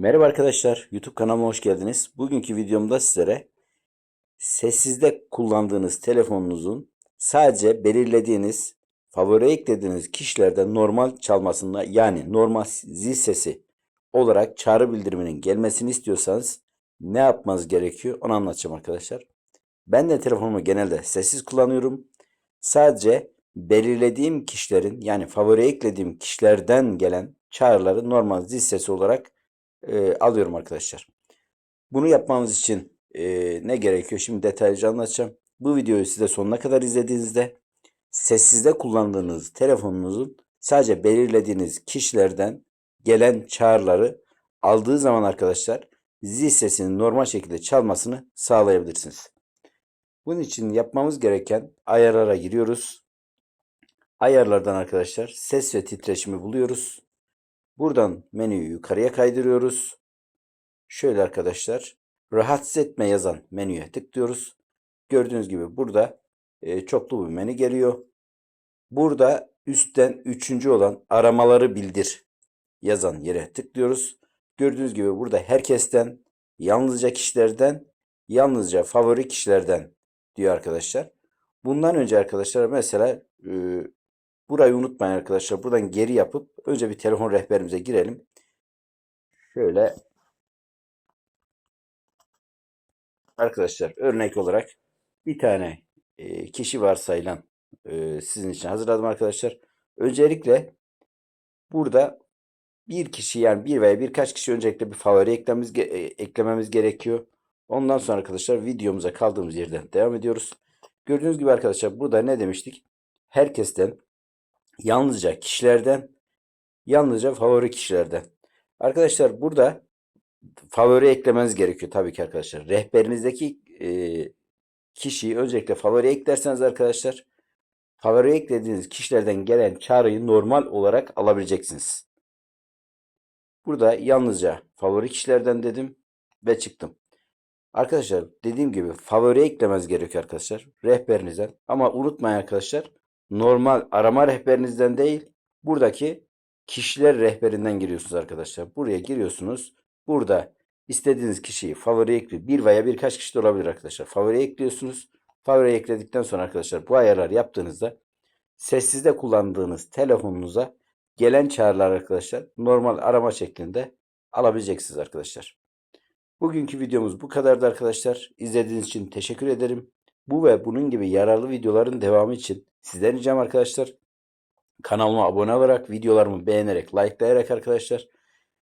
Merhaba arkadaşlar, YouTube kanalıma hoş geldiniz. Bugünkü videomda sizlere sessizde kullandığınız telefonunuzun sadece belirlediğiniz, favori eklediğiniz kişilerden normal çalmasında yani normal zil sesi olarak çağrı bildiriminin gelmesini istiyorsanız ne yapmanız gerekiyor onu anlatacağım arkadaşlar. Ben de telefonumu genelde sessiz kullanıyorum. Sadece belirlediğim kişilerin yani favori eklediğim kişilerden gelen çağrıları normal zil sesi olarak e, alıyorum arkadaşlar. Bunu yapmamız için e, ne gerekiyor? Şimdi detaylıca anlatacağım. Bu videoyu size sonuna kadar izlediğinizde sessizde kullandığınız telefonunuzun sadece belirlediğiniz kişilerden gelen çağrıları aldığı zaman arkadaşlar zil sesinin normal şekilde çalmasını sağlayabilirsiniz. Bunun için yapmamız gereken ayarlara giriyoruz. Ayarlardan arkadaşlar ses ve titreşimi buluyoruz. Buradan menüyü yukarıya kaydırıyoruz. Şöyle arkadaşlar rahatsız etme yazan menüye tıklıyoruz. Gördüğünüz gibi burada e, çoklu bir menü geliyor. Burada üstten üçüncü olan aramaları bildir yazan yere tıklıyoruz. Gördüğünüz gibi burada herkesten, yalnızca kişilerden, yalnızca favori kişilerden diyor arkadaşlar. Bundan önce arkadaşlar mesela e, Burayı unutmayın arkadaşlar. Buradan geri yapıp önce bir telefon rehberimize girelim. Şöyle arkadaşlar örnek olarak bir tane e, kişi varsayılan e, sizin için hazırladım arkadaşlar. Öncelikle burada bir kişi yani bir veya birkaç kişi öncelikle bir favori eklememiz, e, eklememiz gerekiyor. Ondan sonra arkadaşlar videomuza kaldığımız yerden devam ediyoruz. Gördüğünüz gibi arkadaşlar burada ne demiştik? Herkesten yalnızca kişilerden, yalnızca favori kişilerden. Arkadaşlar burada favori eklemeniz gerekiyor tabii ki arkadaşlar. Rehberinizdeki e, kişiyi öncelikle favori eklerseniz arkadaşlar favori eklediğiniz kişilerden gelen çağrıyı normal olarak alabileceksiniz. Burada yalnızca favori kişilerden dedim ve çıktım. Arkadaşlar dediğim gibi favori eklemeniz gerekiyor arkadaşlar rehberinizden. Ama unutmayın arkadaşlar normal arama rehberinizden değil buradaki kişiler rehberinden giriyorsunuz arkadaşlar. Buraya giriyorsunuz. Burada istediğiniz kişiyi favori ekli bir veya birkaç kişi de olabilir arkadaşlar. Favori ekliyorsunuz. Favori ekledikten sonra arkadaşlar bu ayarlar yaptığınızda sessizde kullandığınız telefonunuza gelen çağrılar arkadaşlar normal arama şeklinde alabileceksiniz arkadaşlar. Bugünkü videomuz bu kadardı arkadaşlar. İzlediğiniz için teşekkür ederim. Bu ve bunun gibi yararlı videoların devamı için sizden ricam arkadaşlar kanalıma abone olarak videolarımı beğenerek likelayarak arkadaşlar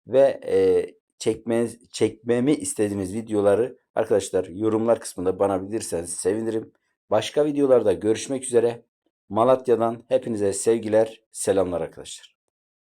ve e, çekmeniz, çekmemi istediğiniz videoları arkadaşlar yorumlar kısmında bana bilirseniz sevinirim. Başka videolarda görüşmek üzere. Malatya'dan hepinize sevgiler, selamlar arkadaşlar.